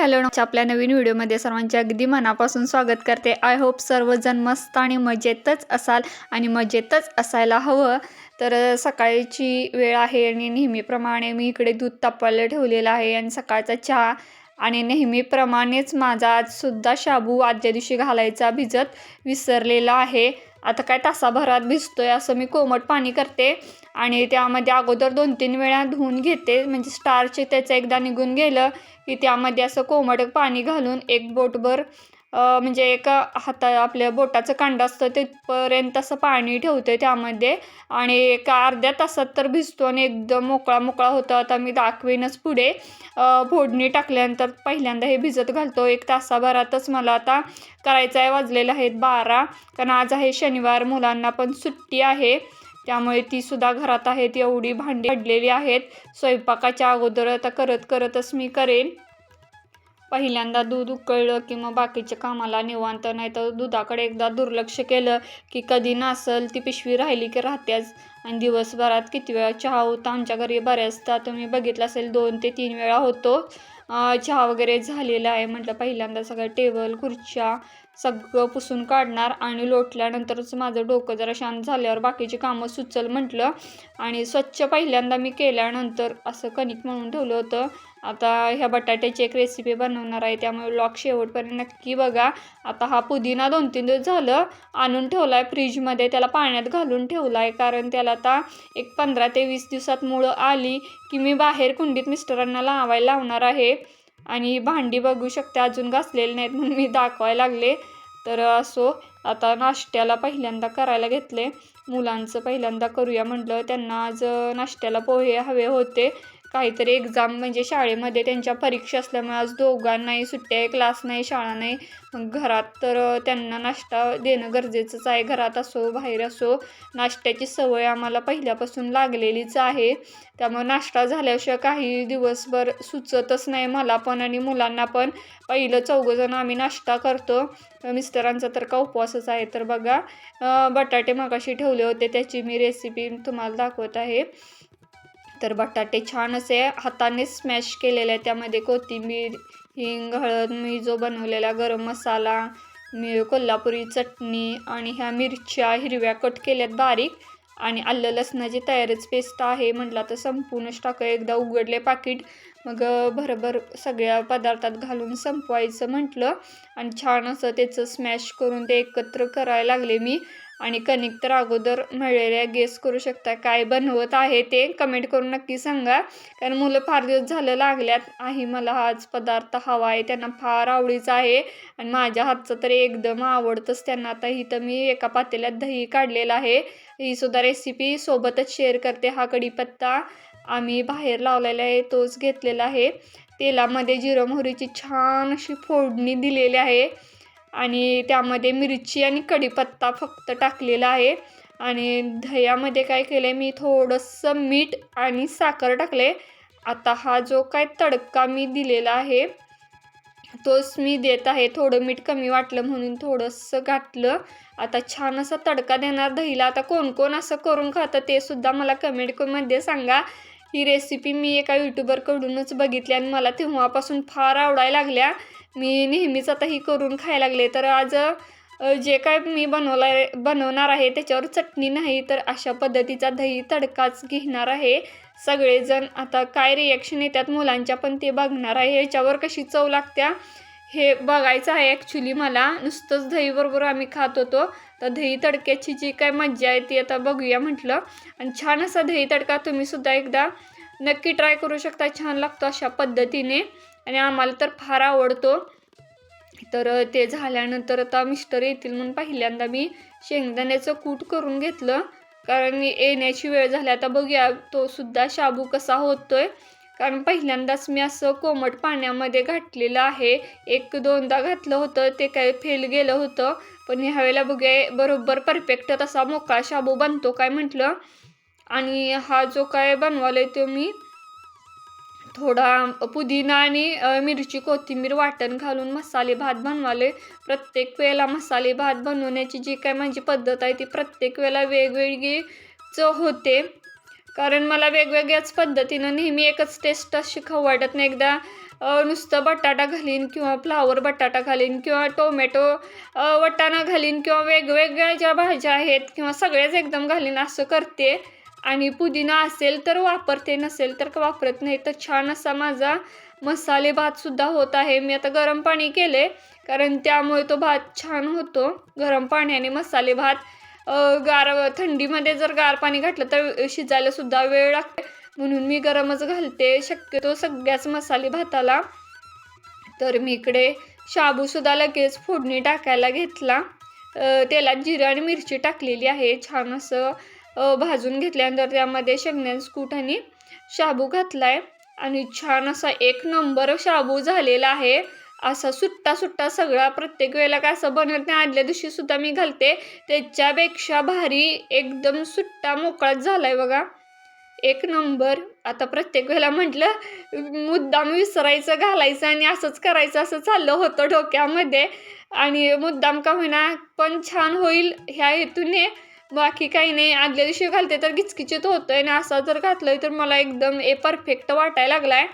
Hello आपल्या नवीन व्हिडिओमध्ये सर्वांचे अगदी मनापासून स्वागत करते. आय होप सर्वजण मस्त आणि मजेतच असाल आणि मजेतच असायला हवं. तर सकाळची वेळ आहे आणि नेहमीप्रमाणे मी इकडे दूध तापवायला ठेवलेलं आहे आणि सकाळचा चहा आणि नेहमीप्रमाणेच माझा आजसुद्धा शाबू आदल्या दिवशी घालायचा भिजत विसरलेला आहे. आता काय तासाभरात भिजतोय असं मी कोमट पाणी करते. आणि त्यामध्ये अगोदर दोन तीन वेळा धुवून घेते. म्हणजे स्टार्च त्याचं एकदा निघून गेलं की त्यामध्ये असं कोमट पाणी घालून एक बोटभर म्हणजे एक हाता आपल्या बोटाचं कांड असतं तिथपर्यंत असं पाणी ठेवते त्यामध्ये आणि एका अर्ध्या तासात तर भिजतो आणि एकदम मोकळा मोकळा होतो. आता मी दाखवेनच पुढे. फोडणी टाकल्यानंतर पहिल्यांदा हे भिजत घालतो. एक तासाभरातच मला आता करायचं आहे वाजलेलं आहेत बारा. कारण आज आहे शनिवार मुलांना पण सुट्टी आहे. त्यामुळे ती सुद्धा घरात आहेत. एवढी भांडी पडलेली आहेत. स्वयंपाकाच्या अगोदर आता करत करतच मी करेन. पहिल्यांदा दूध उकळलं किंवा बाकीच्या कामाला निवांत नाही तर दुधाकडे एकदा दुर्लक्ष केलं की कधी नासल ती पिशवी राहिली की राहत्याच आणि दिवसभरात किती वेळा चहा होता? आमच्या घरी बऱ्याचदा तुम्ही बघितलं असेल दोन ते तीन वेळा होतो. चहा वगैरे झालेला आहे म्हटलं पहिल्यांदा सगळं टेबल खुर्च्या सगळं पुसून काढणार आणि लोटल्यानंतरच माझं डोकं जरा शांत झाल्यावर बाकीची कामं सुचल म्हटलं. आणि स्वच्छ पहिल्यांदा मी केल्यानंतर असं कणिक म्हणून ठेवलं होतं. आता ह्या बटाट्याची एक रेसिपी बनवणार आहे त्यामुळे लॉक शेवटपर्यंत नक्की बघा. आता हा पुदिना दोन तीन दिवस झालं आणून ठेवला आहे फ्रीजमध्ये त्याला पाण्यात घालून ठेवला आहे कारण त्याला आता एक पंधरा ते वीस दिवसात मुळं आली की मी बाहेर कुंडीत मिस्टरांना लावायला लावणार आहे. आणि भांडी बघू शकते अजून घासलेली नाहीत म्हणून मी दाखवायला लागले. तर असो आता नाश्त्याला पहिल्यांदा करायला घेतले. मुलांचं पहिल्यांदा करूया म्हटलं त्यांना आज नाश्त्याला पोहे हवे होते. काहीतरी एक्झाम म्हणजे शाळेमध्ये त्यांच्या परीक्षा असल्यामुळे आज दोघांनाही सुट्ट्या आहे क्लास नाही शाळा नाही. मग घरात तर त्यांना नाश्ता देणं गरजेचंच आहे. घरात असो बाहेर असो नाश्त्याची सवय आम्हाला पहिल्यापासून लागलेलीच आहे. त्यामुळे नाश्ता झाल्याशिवाय काही दिवसभर सुचतच नाही मला पण आणि मुलांना पण. पहिलं चौघंजण आम्ही नाश्ता करतो. मिस्टरांचा तर का उपवासच आहे तर बघा. बटाटे मगाशी ठेवले होते त्याची मी रेसिपी तुम्हाला दाखवत आहे. तर बटाटे छान असे हाताने स्मॅश केलेले आहे त्यामध्ये कोथिंबीर हिंग हळद मी जो बनवलेला गरम मसाला मी कोल्हापुरी चटणी आणि ह्या मिरच्या हिरव्या कट केल्यात बारीक. आणि आलं लसणाची तयारच पेस्ट आहे म्हटलं तर संपूर्णच टाकं एकदा उघडले पाकिट. मग भरभर सगळ्या पदार्थात घालून संपवायचं म्हटलं. आणि छान असं त्याचं स्मॅश करून ते एकत्र करायला लागले मी. आणि कणिक तर अगोदर मळलेल्या गेस करू शकता. काय बनवत आहे ते कमेंट करून नक्की सांगा. कारण मुलं फार दिवस झालं लागल्यात. आहे मला हाच पदार्थ हवा आहे. त्यांना फार आवडीचा आहे. आणि माझ्या हातचं तर एकदम आवडतंच त्यांना. आता ही तर मी एका पातेल्यात दही काढलेलं आहे. ही सुद्धा रेसिपी सोबतच शेअर करते हा कढीपत्ता. आम्ही बाहेर लावलेला आहे. तोच घेतलेला आहे. तेलामध्ये जिरं मोहरीची छान अशी फोडणी दिलेली आहे. आणि त्यामध्ये मिरची आणि कढीपत्ता फक्त टाकलेला आहे. आणि दह्यामध्ये काय केलं आहे मी थोडंसं मीठ आणि साखर टाकले आता हा जो काय तडका मी दिलेला आहे तोच मी देत आहे. थोडं मीठ कमी वाटलं म्हणून थोडंसं घातलं. आता छान असा तडका देणार दहीला. आता कोण कोण असं करून खातं ते सुद्धा मला कमेंटमध्ये सांगा. ही रेसिपी मी एका यूट्यूबरकडूनच बघितली आणि मला तेव्हापासून फार आवडायला लागल्या. मी नेहमीच आता ही करून खायला लागले. तर आज जे काय मी बनवला बनवणार आहे त्याच्यावर चटणी नाही तर अशा पद्धतीचा दही तडकाच घेणार आहे. सगळेजण आता काय रिॲक्शन येतात मुलांच्या पण ते बघणार आहे. याच्यावर कशी चव लागत्या हे बघायचं आहे ॲक्च्युली मला. नुसतंच दहीबरोबर आम्ही खात होतो. तर दही तडक्याची जी काय मज्जा आहे ती आता बघूया म्हटलं. आणि छान असा दही तडका तुम्ही सुद्धा एकदा नक्की ट्राय करू शकता. छान लागतो अशा पद्धतीने. आणि आम्हाला तर फार आवडतो. तर ते झाल्यानंतर आता मिस्टर येतील म्हणून पहिल्यांदा मी शेंगदाण्याचं कूट करून घेतलं. कारण येण्याची वेळ झाली. आता बघूया तो सुद्धा शाबू कसा होतोय. कारण पहिल्यांदाच मी असं कोमट पाण्यामध्ये घातलेलं आहे. एक दोनदा घातलं होतं ते काय फेल गेलं होतं. पण ह्यावेळेला बघूया बरोबर परफेक्ट तसा मोकळा शाबू बनतो काय म्हटलं? आणि हा जो काय बनवाला तो मी थोडा पुदिना आणि मिरची कोथिंबीर वाटण घालून मसाले भात बनवाले प्रत्येक वेळेला मसाले भात बनवण्याची जी काय माझी पद्धत आहे ती प्रत्येक वेळेला वेगवेगळी चव होते. कारण मला वेगवेगळ्याच पद्धतीनं नेहमी एकच टेस्ट अशी खाऊ वाटत नाही. एकदा नुसतं बटाटा घालीन किंवा फ्लावर बटाटा घालीन किंवा टोमॅटो वटाणा घालीन किंवा वेगवेगळ्या ज्या भाज्या आहेत किंवा सगळ्याच एकदम घालीन असं करते. आणि पुदिना असेल तर वापरते नसेल तर वापरत नाही. तर छान असा माझा मसाले भातसुद्धा होत आहे. मी आता गरम पाणी केले कारण त्यामुळे तो भात छान होतो. गरम पाण्याने मसाले भात गार थंडीमध्ये जर गार पाणी घातलं तर शिजायला सुद्धा वेळ लागते. म्हणून मी गरमच घालते. शक्यतो सगळ्याच मसाले भाताला. तर मी इकडे शाबूसुद्धा लगेच फोडणी टाकायला घेतला. तेलात जिरं आणि मिरची टाकलेली आहे. छान असं भाजून घेतल्यानंतर त्यामध्ये शेंगण्याचं कूट आणि शाबू घातला आहे आणि छान असा एक नंबर शाबू झालेला आहे. असा सुट्टा सुट्टा सगळा प्रत्येक वेळेला काय असं बनवत नाही. आदल्या दिवशी सुद्धा मी घालते. त्याच्यापेक्षा भारी एकदम सुट्टा मोकळाच झालाय बघा. एक नंबर. आता प्रत्येक वेळेला म्हटलं मुद्दाम विसरायचं घालायचं आणि असंच करायचं असं चाललं होतं डोक्यामध्ये. आणि मुद्दाम का होईना पण छान होईल ह्या हेतूने. बाकी काही नाही. आदल्या दिवशी घालते तर घिचकिचित होतं आणि असा जर घातलं तर मला एकदम ए परफेक्ट वाटायला लागलाय.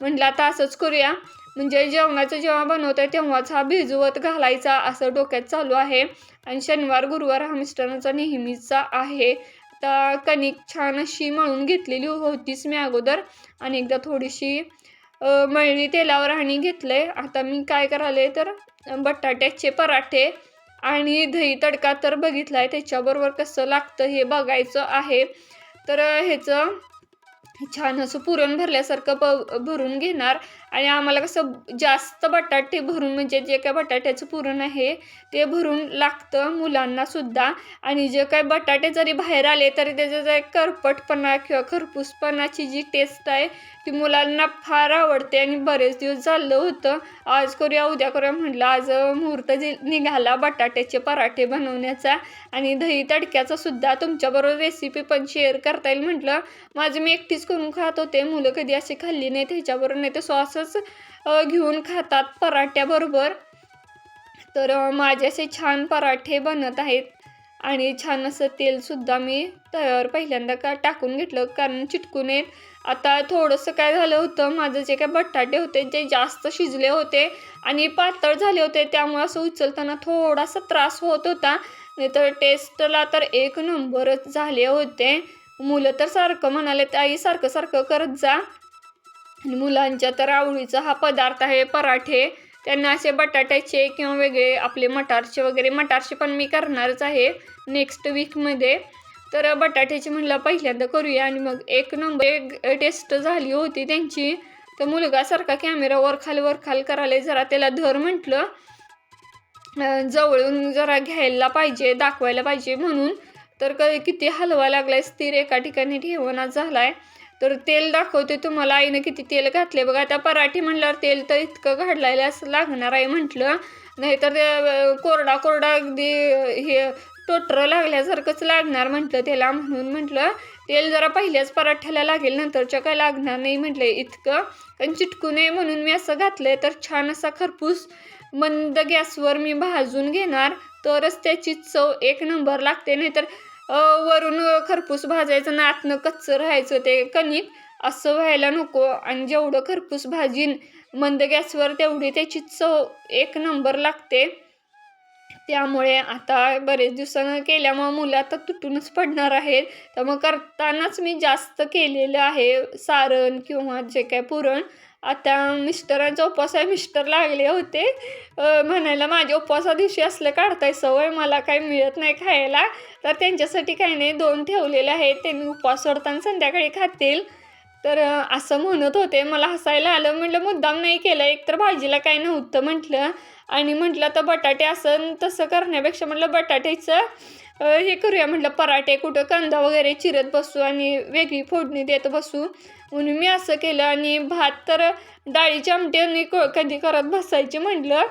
म्हटलं आता असंच करूया. म्हणजे जेवणाचं जेव्हा बनवतं आहे तेव्हाच हा भिजवत घालायचा असं डोक्यात चालू आहे. आणि शनिवार गुरुवार हा मिस्टरांचा नेहमीचा आहे. तर कणिक छान अशी मळून घेतलेली होतीच मी अगोदर. आणि एकदा थोडीशी मळणी मळली तेलावर आणि घेतलंय. आता मी काय करायले तर बटाट्याचे पराठे आणि दही तडका तर बघितला आहे त्याच्याबरोबर कसं लागतं हे बघायचं आहे. तर ह्याचं छान असं पुरण भरल्यासारखं ब भरून घेणार. आणि आम्हाला कसं जास्त बटाटे भरून म्हणजे जे काय बटाट्याचं पुरण आहे ते भरून लागतं मुलांना सुद्धा. आणि जे काय बटाटे जरी बाहेर आले तरी त्याचं जे करपटपणा किंवा खरपूसपणाची जी टेस्ट आहे ती मुलांना फार आवडते. आणि बरेच दिवस झालं होतं. आज करूया उद्या करूया म्हटलं. आज मुहूर्त जे निघाला बटाट्याचे पराठे बनवण्याचा. आणि दही तडक्याचा सुद्धा तुमच्याबरोबर रेसिपी पण शेअर करता येईल म्हटलं. माझं मी एकटीच करून खात होते. मुलं कधी अशी खाल्ली नाही त्याच्याबरोबर नाही तर सॉसच घेऊन खातात पराठ्याबरोबर. तर माझे असे छान पराठे बनत आहेत. आणि छान असं तेलसुद्धा मी तयार पहिल्यांदा का टाकून घेतलं कारण चिटकू नयेत. आता थोडंसं काय झालं होतं माझं जे काय बटाटे होते ते जास्त शिजले होते आणि पातळ झाले होते. त्यामुळे असं उचलताना थोडासा त्रास होत होता. नाहीतर टेस्टला तर एक नंबरच झाले होते. मुलं तर सारखं म्हणाले आई सारखं सारखं करत जा. आणि मुलांच्या तर आवडीचा हा पदार्थ आहे पराठे. त्यांना असे बटाट्याचे किंवा वेगळे आपले मटारचे वगैरे मटारचे पण मी करणारच आहे नेक्स्ट वीकमध्ये तर बटाट्याची म्हणलं पहिल्यांदा करूया. आणि मग एक नंबर एक टेस्ट झाली होती त्यांची. तर मुलगासारखा कॅमेरा वरखाल वरखाल करायला जरा त्याला धर म्हटलं. जवळून जरा घ्यायला पाहिजे दाखवायला पाहिजे म्हणून. तर क किती हलवा लागलाय स्थिर एका ठिकाणी ठेवणा झालाय. तर तेल दाखवते तुम्हाला. आईनं किती तेल घातले बघा. आता पराठे म्हणल्यावर तेल तर इतकं घालायला असं लागणार आहे म्हटलं. नाहीतर कोरडा कोरडा अगदी हे टोटर लागल्यासारखंच लागणार म्हटलं त्याला म्हणून म्हटलं. तेल जरा पहिल्याच पराठ्याला लागेल नंतरच्या काय लागणार नाही म्हटलं इतकं. कारण चिटकू नये म्हणून मी असं घातलंय. तर छान असा खरपूस मंद गॅसवर मी भाजून घेणार. तरच त्याची चव एक नंबर लागते. नाहीतर वरून खरपूस भाजायचं ना आतनं कच्चं राहायचं ते कणिक असं व्हायला नको. आणि जेवढं खरपूस भाजीन मंद गॅसवर तेवढी त्याची चव एक नंबर लागते. त्यामुळे आता बरेच दिवसानं केल्यामुळं मुलं आता तुटूनच पडणार आहेत. तर मग करतानाच मी जास्त केलेलं आहे सारण किंवा जे काय पुरण. आता मिस्टरांचा उपवास आहे मिस्टर लागले होते. म्हणायला माझ्या उपवासा दिवशी असलं काढताय सवय मला काही मिळत नाही खायला. तर त्यांच्यासाठी काही नाही दोन ठेवलेले आहेत. त्यांनी उपवास सोडताना संध्याकाळी खातील. तर असं म्हणत होते. मला हसायला आलं. म्हटलं मुद्दाम नाही केलं. एक तर भाजीला काय नव्हतं म्हटलं. आणि म्हटलं तर बटाटे असं तसं करण्यापेक्षा म्हटलं बटाट्याचं हे करूया म्हटलं पराठे कुठं कांदा वगैरे चिरत बसू आणि वेगळी फोडणी देत बसू. म्हणून मी असं केलं आणि भात तर डाळीच्या आमट्याने क कधी करत बसायचे म्हटलं.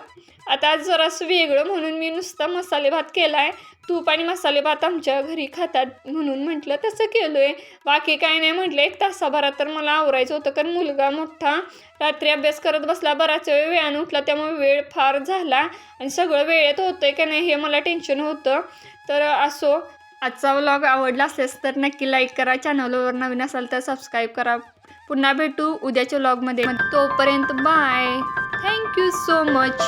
आता जरासं वेगळं म्हणून मी नुसता मसाले भात केला आहे तूप आणि मसाले भात आमच्या घरी खातात म्हणून म्हटलं तसं केलं आहे बाकी काय नाही म्हटलं एक तासाभरात तर मला आवरायचं होतं कारण मुलगा मोठा रात्री अभ्यास करत बसला बराच वेळ वेळानं उठला त्यामुळे वेळ फार झाला आणि सगळं वेळेत होतं आहे का नाही हे मला टेन्शन होतं. तर असो आजचा व्लॉग आवडला असेल तर नक्की लाईक करा चॅनलवर नवीन असाल तर सबस्क्राईब करा. पुन्हा भेटू उद्याच्या व्लॉगमध्ये तोपर्यंत बाय थँक्यू सो मच